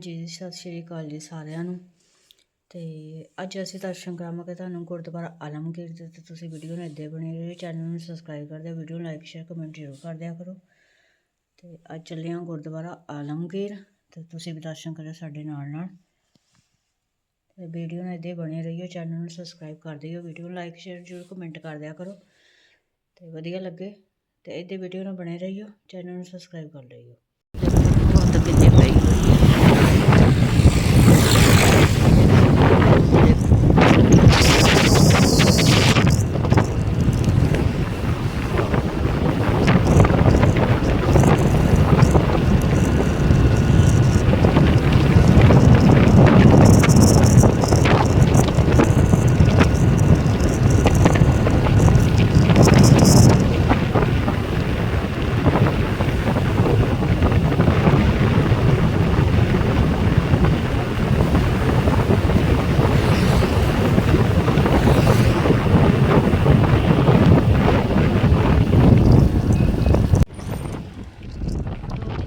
ਜੀ, ਸਤਿ ਸ਼੍ਰੀ ਅਕਾਲ ਜੀ ਸਾਰਿਆਂ ਨੂੰ। ਤੇ ਅੱਜ ਅਸੀਂ ਦਰਸ਼ਨ ਕਰਾਵਾਂਗੇ ਤੁਹਾਨੂੰ ਗੁਰਦੁਆਰਾ ਆਲਮਗੀਰ ਦੇ ਤੇ ਤੁਸੀਂ ਵੀਡੀਓ ਨੂੰ ਇੱਦਾਂ ਬਣੇ ਰਹੋ, ਚੈਨਲ ਨੂੰ ਸਬਸਕ੍ਰਾਈਬ ਕਰ ਦਿਓ, ਵੀਡੀਓ ਨੂੰ ਲਾਈਕ ਸ਼ੇਅਰ ਕਮੈਂਟ ਜ਼ਰੂਰ ਕਰ ਦਿਆ ਕਰੋ। ਤੇ ਅੱਜ ਚੱਲੇ ਹਾਂ ਗੁਰਦੁਆਰਾ ਆਲਮਗੀਰ ਤੇ ਤੁਸੀਂ ਵੀ ਦਰਸ਼ਨ ਕਰਿਓ ਸਾਡੇ ਨਾਲ ਨਾਲ। ਤੇ ਵੀਡੀਓ ਨੂੰ ਇੱਦਾਂ ਬਣੇ ਰਹੀਓ, ਚੈਨਲ ਨੂੰ ਸਬਸਕ੍ਰਾਈਬ ਕਰ ਦਿਓ, ਵੀਡੀਓ ਨੂੰ ਲਾਈਕ ਸ਼ੇਅਰ ਜ਼ਰੂਰ ਕਮੈਂਟ ਕਰ ਦਿਆ ਕਰੋ। ਤੇ ਵਧੀਆ ਲੱਗੇ ਤੇ ਇੱਦਾਂ ਵੀਡੀਓ ਨਾਲ ਬਣੇ ਰਹੀਓ, ਚੈਨਲ ਨੂੰ ਸਬਸਕ੍ਰਾਈਬ ਕਰ ਲਈਓ। ਬਹੁਤ ਕਿੰਨੇ ਪਈ ਹੋਈ ਹੈ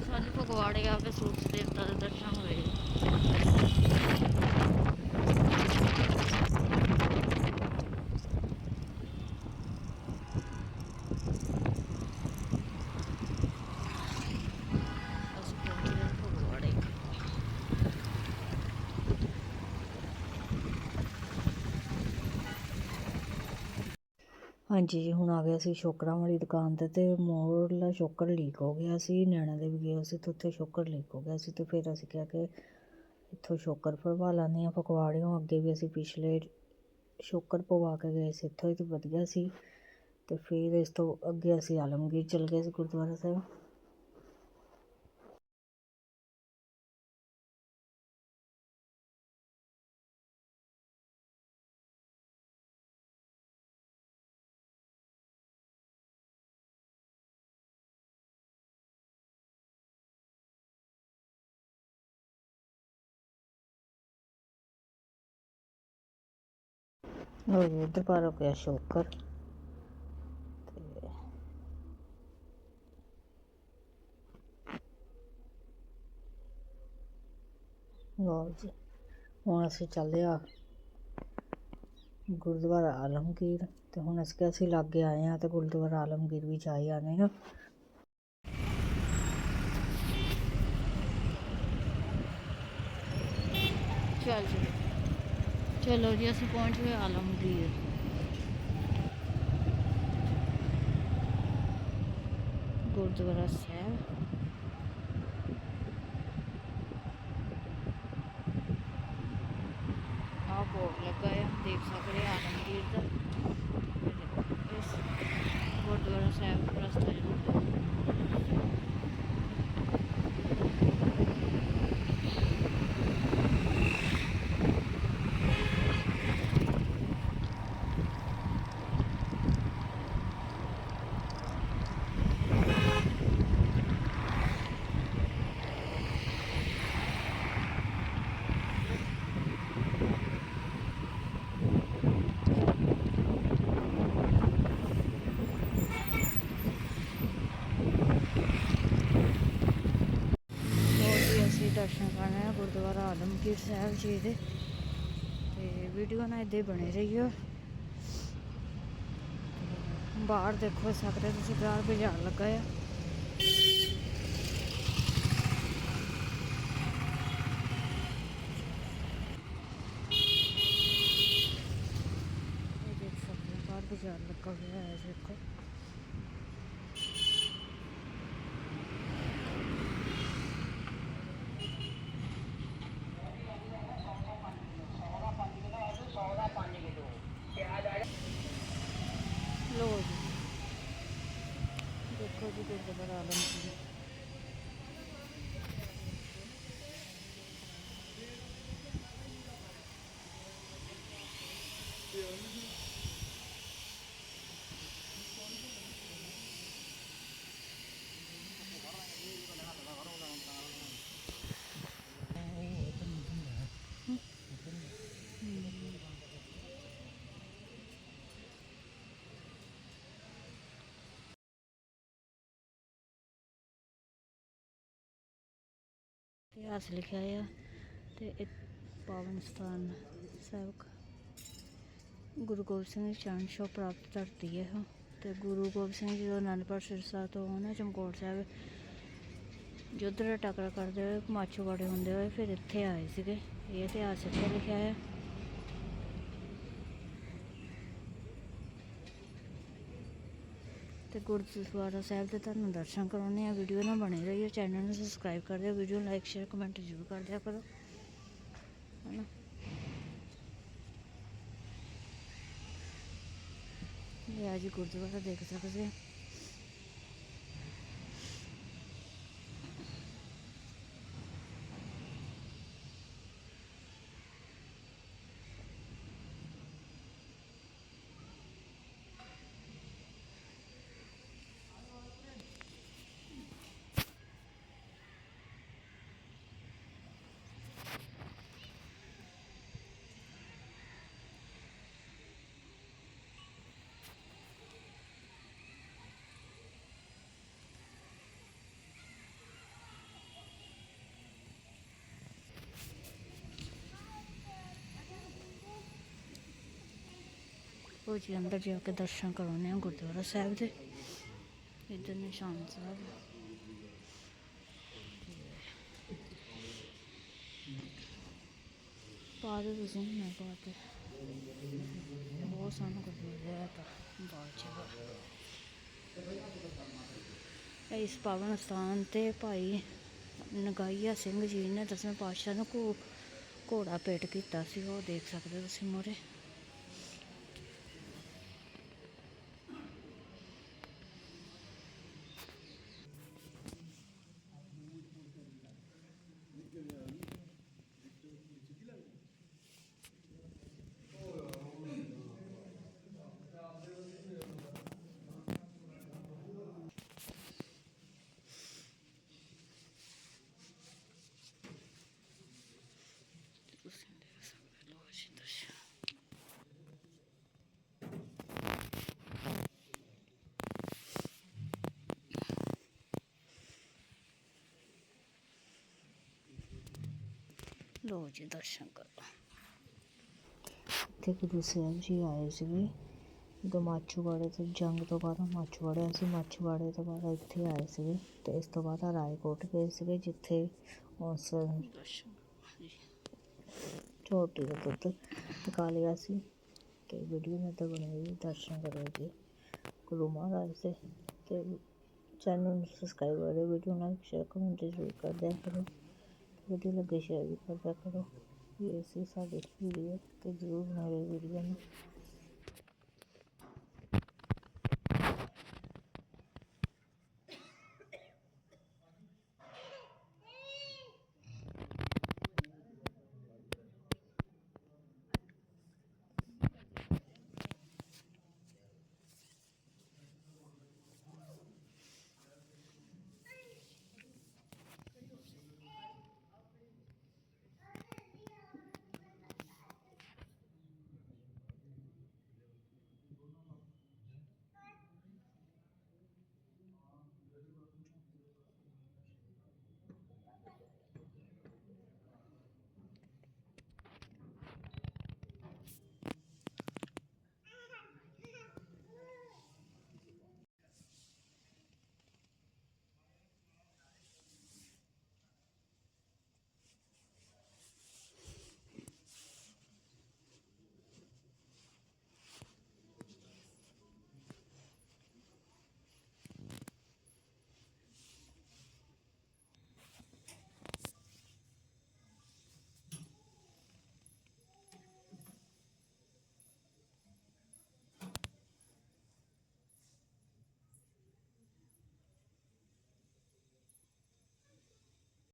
ਸਾਨੂੰ ਫਗਵਾੜੇ ਆ ਕੇ ਸੂਰਜ ਦੇਵਤਾ ਦੇ ਦਰਸ਼ਨ ਹੋਏ ਅਸੀਂ ਪਹੁੰਚ ਗਏ ਫਗਵਾੜੇ ਹਾਂਜੀ ਜੀ ਹੁਣ ਆ ਗਏ ਅਸੀਂ ਸ਼ੋਕਰਾਂ ਵਾਲੀ ਦੁਕਾਨ ਤੇ ਤੇ ਮੋਰਲਾ ਸ਼ੋਕਰ ਲੀਕ ਹੋ ਗਿਆ ਸੀ, ਨੈਣਾ ਦੇ ਵੀ ਗਏ ਸੀ ਤੇ ਉੱਥੇ ਸ਼ੋਕਰ ਲੀਕ ਹੋ ਗਿਆ ਸੀ ਤੇ ਫਿਰ ਅਸੀਂ ਕਿਹਾ ਕਿ ਇੱਥੋਂ ਸ਼ੋਕਰ ਭਰਵਾ ਲੈਂਦੇ ਆ ਫਗਵਾੜਿਓਂ ਅੱਗੇ ਵੀ ਅਸੀਂ ਪਿਛਲੇ ਸ਼ੋਕਰ ਪਵਾ ਕੇ ਗਏ ਸੀ, ਇੱਥੋਂ ਹੀ ਤੇ ਵਧੀਆ ਸੀ ਤੇ ਫਿਰ ਇਸ ਤੋਂ ਅੱਗੇ ਅਸੀਂ ਆਲਮਗੀਰ ਚਲ ਗਏ ਸੀ ਗੁਰਦੁਆਰਾ ਸਾਹਿਬ। ਲੋ ਜੀ ਇੱਧਰ ਪਾਰ ਹੋ ਗਿਆ ਸ਼ੋਕਰ ਤੇ ਲੋ ਜੀ, ਹੁਣ ਅਸੀਂ ਚੱਲੇ ਆ ਗੁਰਦੁਆਰਾ ਆਲਮਗੀਰ ਤੇ ਹੁਣ ਅਸੀਂ ਕਿਹਾ ਅਸੀਂ ਲਾਗੇ ਆਏ ਆ ਤੇ ਗੁਰਦੁਆਰਾ ਆਲਮਗੀਰ ਵੀ ਜਾਈ ਆਨੇ ਆ। ਚੱਲ ਜੀ। ਚਲੋ ਜੀ, ਅਸੀਂ ਪਹੁੰਚ ਗਏ ਆਲਮਗੀਰ ਗੁਰਦੁਆਰਾ ਸਾਹਿਬ। ਆ ਬੋਰਡ ਲੱਗਾ ਹੈ ਦੇਖ ਸਕਦੇ ਆਲਮਗੀਰ ਦਾ ਇਸ ਗੁਰਦੁਆਰਾ ਸਾਹਿਬ ਦਾ ਰਸਤਾ ਜਾਂਦਾ ਹੈ ਹੋਰ ਵੀ ਅਸੀਂ ਦਰਸ਼ਨ ਕਰਨੇ ਆ ਗੁਰਦੁਆਰਾ ਆਲਮਗੀਰ ਸਾਹਿਬ ਜੀ ਦੇ। ਤੇ ਵੀਡੀਓ ਨਾਲ ਇੱਦਾਂ ਬਣੇ ਰਹੀਓ। ਤੇ ਬਾਹਰ ਦੇਖੋ ਸਕਦੇ ਤੁਸੀਂ, ਬਾਹਰ ਬਾਜ਼ਾਰ ਲੱਗਾ ਆ। ਇਹ ਬਾਜ਼ਾਰ ਲੱਗਾ ਹੋਇਆ ਹੈ, ਦੇਖੋ ਲੋ ਜੀ ਦੇਖੋ ਜੀ ਗੁਰਦੁਆਰਾ ਆਲਮਗੀਰ ਇਤਿਹਾਸ ਲਿਖਿਆ ਆ ਤੇ ਇਹ ਪਾਵਨ ਸਥਾਨ ਸਾਹਿਬ ਗੁਰੂ ਗੋਬਿੰਦ ਸਿੰਘ ਜੀ ਚਰਨ ਛੋਹ ਪ੍ਰਾਪਤ ਧਰਤੀ ਹੈ ਉਹ ਤੇ ਗੁਰੂ ਗੋਬਿੰਦ ਸਿੰਘ ਜੀ ਜਦੋਂ ਅਨੰਦਪੁਰ ਸਿਰਸਾ ਤੋਂ ਉਹਨਾਂ ਚਮਕੌਰ ਸਾਹਿਬ ਯੁੱਧ ਦਾ ਟਾਕਰਾ ਕਰਦੇ ਹੋਏ, ਮਾਛੋਵਾੜੇ ਹੁੰਦੇ ਹੋਏ ਫਿਰ ਇੱਥੇ ਆਏ ਸੀਗੇ। ਇਹ ਇਤਿਹਾਸ ਇੱਥੇ ਲਿਖਿਆ ਹੈ ਤੇ ਗੁਰਦੁਆਰਾ ਸਾਹਿਬ ਦੇ ਤੁਹਾਨੂੰ ਦਰਸ਼ਨ ਕਰਾਉਣੇ ਆ ਵੀਡੀਓ ਨਾਲ ਬਣੇ ਰਹੀਓ ਚੈਨਲ ਨੂੰ ਸਬਸਕ੍ਰਾਈਬ ਕਰ ਦਿਓ ਵੀਡੀਓ ਲਾਈਕ ਸ਼ੇਅਰ ਕਮੈਂਟ ਜ਼ਰੂਰ ਕਰ ਦਿਆ ਕਰੋ। ਹਨਾ? ਇਹ ਅੱਜ ਗੁਰਦੁਆਰਾ, ਦੇਖ ਸਕਦੇ ਆ ਉਹ ਜੀ ਅੰਦਰ ਜਾ ਕੇ ਦਰਸ਼ਨ ਕਰਾਉਣੇ ਆ ਗੁਰਦੁਆਰਾ ਸਾਹਿਬ ਦੇ। ਇੱਧਰ ਨਿਸ਼ਾਨ ਸਾਹਿਬ। ਪਾ ਦਿਓ ਤੁਸੀਂ, ਮੈਂ ਪਾ ਕੇ। ਬਹੁਤ ਸੋਹਣਾ ਗੁਰਦੁਆਰਾ ਤਾਂ ਬਹੁਤ ਜਗ੍ਹਾ। ਇਸ ਪਾਵਨ ਸਥਾਨ ਤੇ ਭਾਈ ਨਗਾਈਆ ਸਿੰਘ ਜੀ ਨੇ ਦਸਵੇਂ ਪਾਤਸ਼ਾਹ ਨੂੰ ਘੋ ਘੋੜਾ ਪੇਟ ਕੀਤਾ ਸੀ, ਉਹ ਦੇਖ ਸਕਦੇ ਹੋ ਤੁਸੀਂ ਮੋਰੇ ਤੁਸੀਂ ਦੇਖ ਸਕਦੇ ਹੋ ਜੀ ਦਰਸ਼ਨ ਲੋ ਜੀ ਦਰਸ਼ਨ ਕਰੋ ਤੇ ਗੁਰੂ ਸਾਹਿਬ ਜੀ ਆਏ ਸੀਗੇ ਜਦੋਂ ਮਾਛੂਵਾੜੇ ਤੋਂ ਜੰਗ ਤੋਂ ਬਾਅਦ ਮਾਛੂਵਾੜੇ ਅਸੀਂ ਮਾਛੂਵਾੜੇ ਤੋਂ ਬਾਅਦ ਇੱਥੇ ਆਏ ਸੀਗੇ ਤੇ ਇਸ ਤੋਂ ਬਾਅਦ ਰਾਏਕੋਟ ਗਏ ਸੀਗੇ ਜਿੱਥੇ ਉਸ ਦਰਸ਼ਨ ਛੋਟੀ ਦਾ ਦੁੱਧ ਪਕਾ ਲਿਆ ਸੀ ਤੇ ਵੀਡੀਓ ਮੈਂ ਤਾਂ ਬਣਾਈ ਦਰਸ਼ਨ ਕਰੋ ਜੀ ਗੁਰੂ ਮਹਾਰਾਜ ਦੇ ਤੇ ਚੈਨਲ ਨੂੰ ਸਬਸਕ੍ਰਾਈਬ ਕਰੋ ਵੀਡੀਓ ਲਾਈਕ ਸ਼ੇਅਰ ਕਮੈਂਟ ਜ਼ਰੂਰ ਕਰ ਦਿਆ ਕਰੋ ਵੀਡੀਓ ਲੱਗੇ ਸ਼ੇਅਰ ਵੀ ਕਰ ਕਰੋ। ਇਹ ਸੀ ਸਾਡੀ ਵੀਡੀਓ ਤੇ ਜ਼ਰੂਰ ਬਣਾਓ ਵੀਡੀਓ ਨੂੰ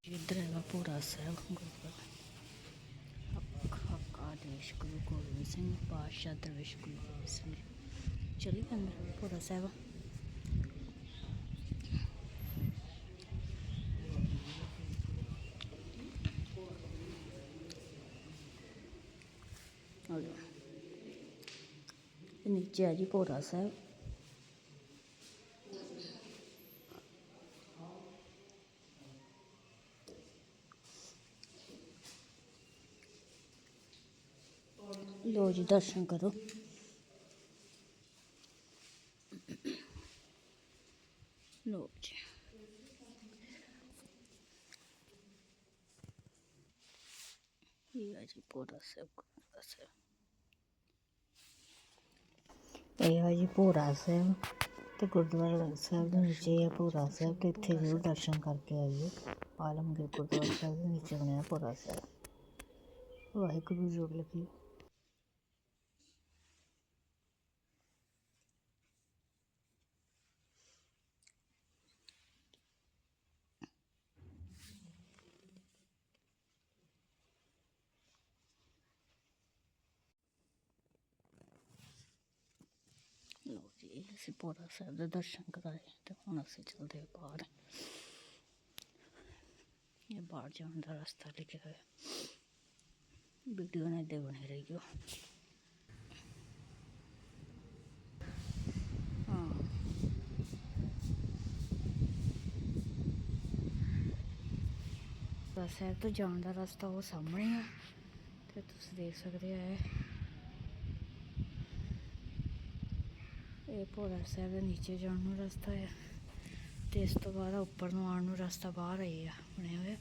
ਇੱਧਰ ਹੈਗਾ ਪੂਰਾ ਸਾਹਿਬ ਗੁਰਦੁਆਰਾ ਹੱਕ ਆਦੇਸ਼ ਗੁਰੂ ਗੋਬਿੰਦ ਸਿੰਘ ਪਾਤਸ਼ਾਹ ਦਰਵੇਸ਼ ਗੁਰੂ ਗੋਬਿੰਦ ਸਿੰਘ ਚਲੀ ਅੰਦਰ ਪੂਰਾ ਸਾਹਿਬ ਆ ਲਓ ਇਹ ਨੀਚੇ ਆ ਜੀ ਪੂਰਾ ਸਾਹਿਬ ਲੋ ਜੀ ਦਰਸ਼ਨ ਕਰੋ ਲੋ ਜੀ ਇਹ ਹੈ ਜੀ ਪੂਰਾ ਸਭ ਗੁਰਦੁਆਰਾ ਸਾਹਿਬ ਇਹ ਹੈ ਜੀ ਭੋਰਾ ਸਾਹਿਬ ਤੇ ਗੁਰਦੁਆਰਾ ਸਾਹਿਬ ਦੇ ਨੀਚੇ ਹੈ ਭੋਰਾ ਸਾਹਿਬ ਤੇ ਇੱਥੇ ਜ਼ਰੂਰ ਦਰਸ਼ਨ ਕਰਕੇ ਆਈਏ ਆਲਮਗੀਰ ਗੁਰਦੁਆਰਾ ਸਾਹਿਬ ਦੇ ਨੀਚੇ ਬਣਿਆ ਭੋਰਾ ਸਾਹਿਬ ਵਾਹਿਗੁਰੂ ਜੋੜ ਲੱਗੀ ਲੋ ਜੀ ਅਸੀਂ ਭੋਰਾ ਸਾਹਿਬ ਦੇ ਦਰਸ਼ਨ ਕਰਾਏ ਤੇ ਹੁਣ ਅਸੀਂ ਚੱਲਦੇ ਬਾਹਰ। ਇਹ ਬਾਹਰ ਜਾਣ ਦਾ ਰਸਤਾ ਲਿਖਿਆ ਹੋਇਆ। ਵੀਡੀਓ ਨਾਲ ਦੇ ਬਣੇ ਰਹੀਓ। ਹਾਂ। ਭੋਰਾ ਸਾਹਿਬ ਤੋਂ ਜਾਣ ਦਾ ਰਸਤਾ ਉਹ ਸਾਹਮਣੇ ਆ, ਤੇ ਤੁਸੀਂ ਦੇਖ ਸਕਦੇ ਆ ਇਹ ਇਹ ਭੋਰਾ ਸਾਹਿਬ ਦੇ ਨੀਚੇ ਜਾਣ ਨੂੰ ਰਸਤਾ ਹੈ ਤੇ ਇਸ ਤੋਂ ਬਾਅਦ ਉੱਪਰ ਨੂੰ ਆਉਣ ਨੂੰ ਰਸਤਾ ਬਾਹਰ ਆਈ ਆ ਬਣਿਆ ਹੋਇਆ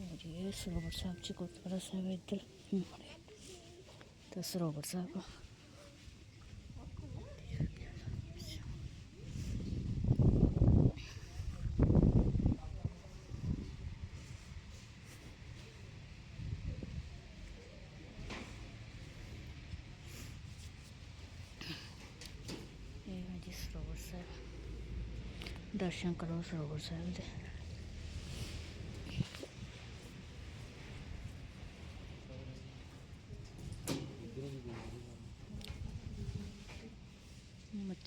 ਲਓ ਜੀ ਇਹ ਸਰੋਵਰ ਸਾਹਿਬ ਚ ਗੁਰਦੁਆਰਾ ਸਾਹਿਬ ਹੈ ਇੱਧਰ ਮੁੜੇ ਤੇ ਸਰੋਵਰ ਸਾਹਿਬ ਇਹ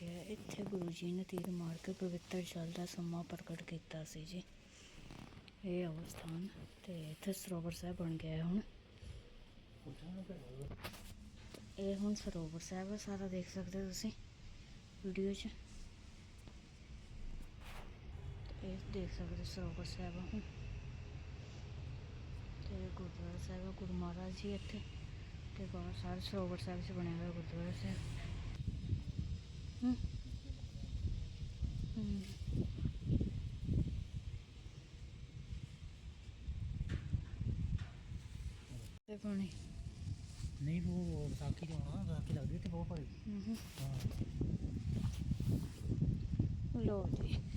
ਗਿਆ ਇੱਥੇ ਗੁਰੂ ਜੀ ਨੇ ਤੀਰ ਮਾਰ ਕੇ ਪਵਿੱਤਰ ਜਲ ਦਾ ਸਮਾਂ ਪ੍ਰਗਟ ਕੀਤਾ ਸੀ ਜੀ। ਇਹ ਅਵਸਥਾਨ ਤੇ ਇੱਥੇ ਸਰੋਵਰ ਸਾਹਿਬ ਬਣ ਗਿਆ ਹੁਣ। ਇਹ ਹੁਣ ਸਰੋਵਰ ਸਾਹਿਬ ਸਾਰਾ ਦੇਖ ਸਕਦੇ ਹੋ ਤੁਸੀਂ ਵੀਡੀਓ 'ਚ। ਇਹ ਦੇਖ ਸਕਦੇ ਹੋ ਸਰੋਵਰ ਸਾਹਿਬ ਹੁਣ। ਤੇ ਗੁਰਦੁਆਰਾ ਸਾਹਿਬ ਗੁਰੂ ਮਹਾਰਾਜ ਜੀ ਇੱਥੇ। ਤੇ ਬਾਹਰ ਸਾਰੇ ਸਰੋਵਰ ਸਾਹਿਬ 'ਚ ਬਣਿਆ ਹੋਇਆ ਗੁਰਦੁਆਰਾ ਸਾਹਿਬ। ਤੇ ਪਾਣੀ। ਨਹੀਂ ਉਹ ਵਿਸਾਖੀ ਤੋਂ ਆਉਣਾ ਵਿਸਾਖੀ ਲੱਗਦੀ ਤੇ ਬਹੁਤ ਭਾਰੀ। ਹਾਂ। ਲੋ ਜੀ।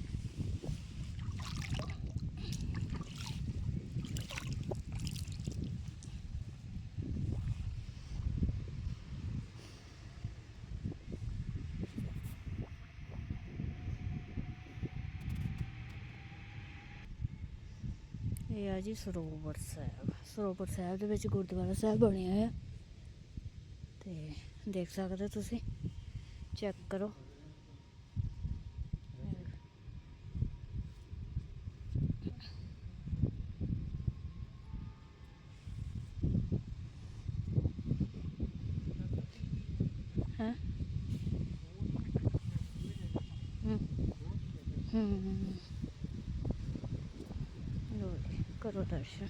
ਇਹ ਆ ਜੀ ਸਰੋਵਰ ਸਾਹਿਬ। ਸਰੋਵਰ ਸਾਹਿਬ ਦੇ ਵਿੱਚ ਗੁਰਦੁਆਰਾ ਸਾਹਿਬ ਬਣਿਆ ਹੋਇਆ। ਤੇ ਦੇਖ ਸਕਦੇ ਹੋ ਤੁਸੀਂ, ਚੈੱਕ ਕਰੋ। ਹੈ? ਹੂੰ ਹੂੰ para o Tocha.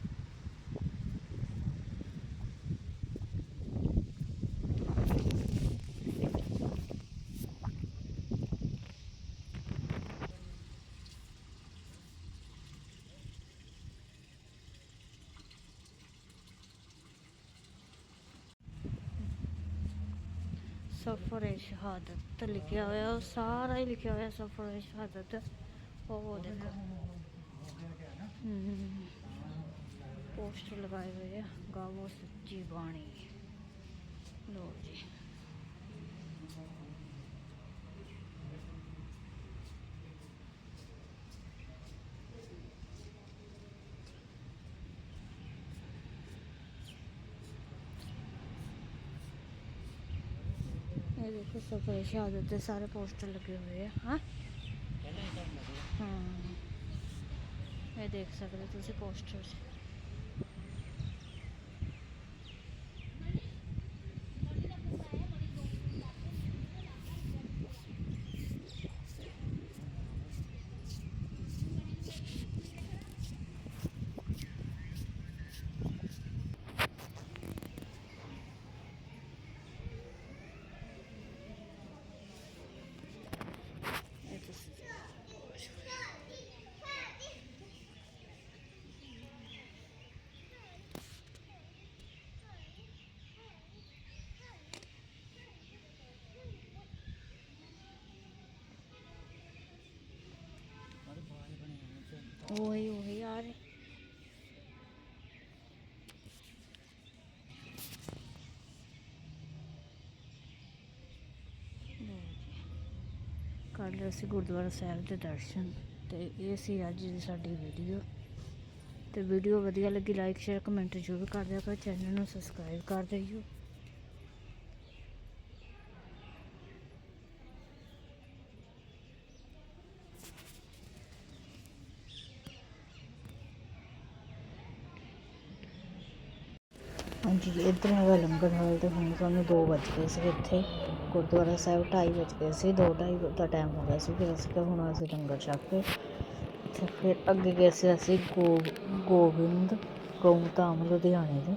Só fora enxerrada, tá ligado? É o Sara, ele quer só fora enxerrada, tá? Deco? ਸ਼ਹਾਦਤ ਉਹ ਦੇਖੋ ਹਮ, ਪੋਸਟਰ ਲਗਾਏ ਹੋਏ ਆ ਗਾਵੋ ਸੱਚੀ ਬਾਣੀ ਲੋ ਜੀ ਇਹ ਦੇਖੋ ਸਫਰ ਏ ਸ਼ਹਾਦਤ ਦੇ ਸਾਰੇ ਪੋਸਟਰ ਲੱਗੇ ਹੋਏ ਆ ਹਾਂ ਪਹਿਲਾਂ ਹੀ ਤਾਂ ਲੱਗੇ ਹਾਂ ਇਹ ਦੇਖ ਸਕਦੇ ਹੋ ਤੁਸੀਂ ਪੋਸਟਰ 'ਚ ਇਹ ਤੁਸੀਂ ਬਾਅਦ ਬਾਹਰ ਬਣੇ ਹੋਏ ਸੀ ਉਹੀ ਉਹੀ ਯਾਰ। ਕਰ ਲਿਆ ਸੀ ਗੁਰਦੁਆਰਾ ਸਾਹਿਬ ਦੇ ਦਰਸ਼ਨ ਤੇ ਇਹ ਸੀ ਅੱਜ ਦੀ ਸਾਡੀ ਵੀਡੀਓ ਤੇ ਵੀਡੀਓ ਵਧੀਆ ਲੱਗੀ ਲਾਈਕ ਸ਼ੇਅਰ ਕਮੈਂਟ ਜ਼ਰੂਰ ਕਰ ਦਿਆ ਕਰੋ ਚੈਨਲ ਨੂੰ ਸਬਸਕ੍ਰਾਈਬ ਕਰ ਦਿਓ। ਹਾਂਜੀ ਇੱਧਰ ਹੈਗਾ ਲੰਗਰ ਹਾਲ ਤੇ ਹੁਣ ਸਾਨੂੰ ਦੋ ਵੱਜ ਗਏ ਸੀ ਇੱਥੇ। ਗੁਰਦੁਆਰਾ ਸਾਹਿਬ ਢਾਈ ਵੱਜ ਗਏ ਸੀ, ਦੋ ਢਾਈ ਦਾ ਟਾਈਮ ਹੋ ਗਿਆ ਸੀ ਫਿਰ ਅਸੀਂ ਕਿਹਾ ਹੁਣ ਅਸੀਂ ਲੰਗਰ ਛਕ ਕੇ ਤੇ ਫਿਰ ਅੱਗੇ ਗਏ ਸੀ ਅਸੀਂ ਗੋ ਗੋਬਿੰਦ ਗਊਧਾਮ ਲੁਧਿਆਣੇ ਦੇ।